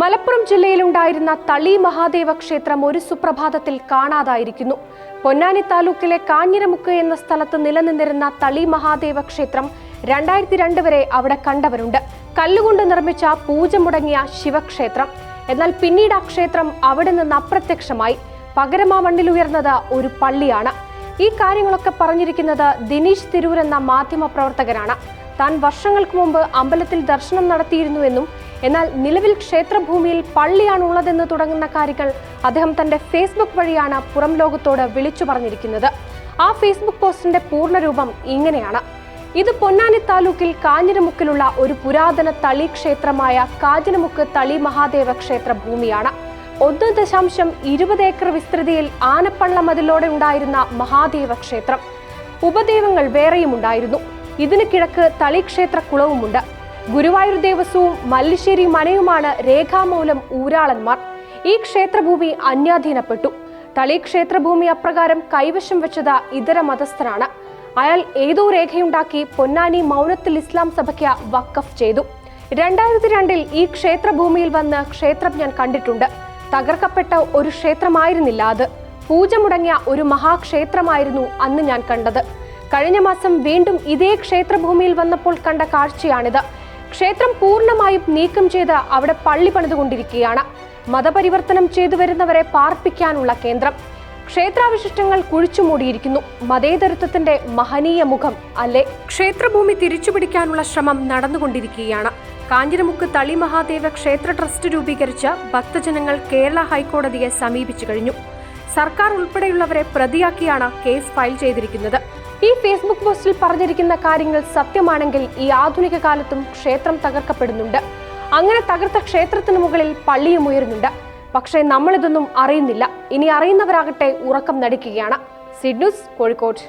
മലപ്പുറം ജില്ലയിലുണ്ടായിരുന്ന തളി മഹാദേവ ക്ഷേത്രം ഒരു സുപ്രഭാതത്തിൽ കാണാതായിരിക്കുന്നു. പൊന്നാനി താലൂക്കിലെ കാഞ്ഞിരമുക്ക് എന്ന സ്ഥലത്ത് നിലനിന്നിരുന്ന തളി മഹാദേവ ക്ഷേത്രം രണ്ടായിരത്തി രണ്ട് വരെ അവിടെ കണ്ടവരുണ്ട്. കല്ലുകൊണ്ട് നിർമ്മിച്ച പൂജ മുടങ്ങിയ ശിവക്ഷേത്രം. എന്നാൽ പിന്നീട് ആ ക്ഷേത്രം അവിടെ നിന്ന് അപ്രത്യക്ഷമായി. പകരമാ മണ്ണിലുയർന്നത് ഒരു പള്ളിയാണ്. ഈ കാര്യങ്ങളൊക്കെ പറഞ്ഞിരിക്കുന്നത് ദിനീഷ് തിരൂർ എന്ന മാധ്യമ പ്രവർത്തകനാണ്. താൻ വർഷങ്ങൾക്ക് മുമ്പ് അമ്പലത്തിൽ ദർശനം നടത്തിയിരുന്നുവെന്നും എന്നാൽ നിലവിൽ ക്ഷേത്രഭൂമിയിൽ പള്ളിയാണുള്ളതെന്ന് തുടങ്ങുന്ന കാര്യങ്ങൾ അദ്ദേഹം തന്റെ ഫേസ്ബുക്ക് വഴിയാണ് പുറം ലോകത്തോട് വിളിച്ചു പറഞ്ഞിരിക്കുന്നത്. ആ ഫേസ്ബുക്ക് പോസ്റ്റിന്റെ പൂർണരൂപം ഇങ്ങനെയാണ്. ഇത് പൊന്നാനി താലൂക്കിൽ കാഞ്ഞിരമുക്കിലുള്ള ഒരു പുരാതന തളി ക്ഷേത്രമായ കാഞ്ഞിരമുക്ക് തളി മഹാദേവ ക്ഷേത്ര ഭൂമിയാണ് ഒന്ന് ദശാംശം ഇരുപത് ഏക്കർ വിസ്തൃതിയിൽ ആനപ്പള്ള മതിലോടെ ഉണ്ടായിരുന്ന മഹാദേവ ക്ഷേത്രം. ഉപദേവങ്ങൾ വേറെയും ഉണ്ടായിരുന്നു. ഇതിന് കിഴക്ക് തളി ക്ഷേത്ര കുളവുമുണ്ട് ഗുരുവായൂർ ദേവസ്വവും മല്ലിശ്ശേരി മനയുമാണ് രേഖാമൂലം ഊരാളന്മാർ. ഈ ക്ഷേത്രഭൂമി അന്യാധീനപ്പെട്ടു. തളി ക്ഷേത്രഭൂമി അപ്രകാരം കൈവശം വെച്ചത് ഇതര മതസ്ഥരാണ്. അയാൾ ഏതോ രേഖയുണ്ടാക്കി പൊന്നാനി മൗനത്തിൽ ഇസ്ലാം സഭയ്ക്ക് വക്കഫ് ചെയ്തു. രണ്ടായിരത്തി രണ്ടിൽ ഈ ക്ഷേത്രഭൂമിയിൽ വന്ന് ക്ഷേത്രം ഞാൻ കണ്ടിട്ടുണ്ട്. തകർക്കപ്പെട്ട ഒരു ക്ഷേത്രമായിരുന്നില്ല അത്. പൂജ മുടങ്ങിയ ഒരു മഹാക്ഷേത്രമായിരുന്നു അന്ന് ഞാൻ കണ്ടത്. കഴിഞ്ഞ മാസം വീണ്ടും ഇതേ ക്ഷേത്രഭൂമിയിൽ വന്നപ്പോൾ കണ്ട കാഴ്ചയാണിത്. ക്ഷേത്രം പൂർണമായും നീക്കം ചെയ്ത് അവിടെ പള്ളി പണിതുകൊണ്ടിരിക്കുകയാണ്. മതപരിവർത്തനം ചെയ്തു വരുന്നവരെ പാർപ്പിക്കാനുള്ള കേന്ദ്രം. ക്ഷേത്രാവശിഷ്ടങ്ങൾ കുഴിച്ചു മൂടിയിരിക്കുന്നു. മതേതരത്വത്തിന്റെ മഹനീയ മുഖം അല്ലേ? ക്ഷേത്രഭൂമി തിരിച്ചുപിടിക്കാനുള്ള ശ്രമം നടന്നുകൊണ്ടിരിക്കുകയാണ്. കാഞ്ഞിരമുക്ക് തളി മഹാദേവ ക്ഷേത്ര ട്രസ്റ്റ് രൂപീകരിച്ച് ഭക്തജനങ്ങൾ കേരള ഹൈക്കോടതിയെ സമീപിച്ചു കഴിഞ്ഞു. സർക്കാർ ഉൾപ്പെടെയുള്ളവരെ പ്രതിയാക്കിയാണ് കേസ് ഫയൽ ചെയ്തിരിക്കുന്നത്. ഈ ഫേസ്ബുക്ക് പോസ്റ്റിൽ പറഞ്ഞിരിക്കുന്ന കാര്യങ്ങൾ സത്യമാണെങ്കിൽ ഈ ആധുനിക കാലത്തും ക്ഷേത്രം തകർക്കപ്പെടുന്നുണ്ട്. അങ്ങനെ തകർത്ത ക്ഷേത്രത്തിന് മുകളിൽ പള്ളിയും ഉയരുന്നുണ്ട്. പക്ഷേ നമ്മളിതൊന്നും അറിയുന്നില്ല. ഇനി അറിയുന്നവരാകട്ടെ ഉറക്കം നടിക്കുകയാണ്. സിഡ്നൂസ് കോഴിക്കോട്.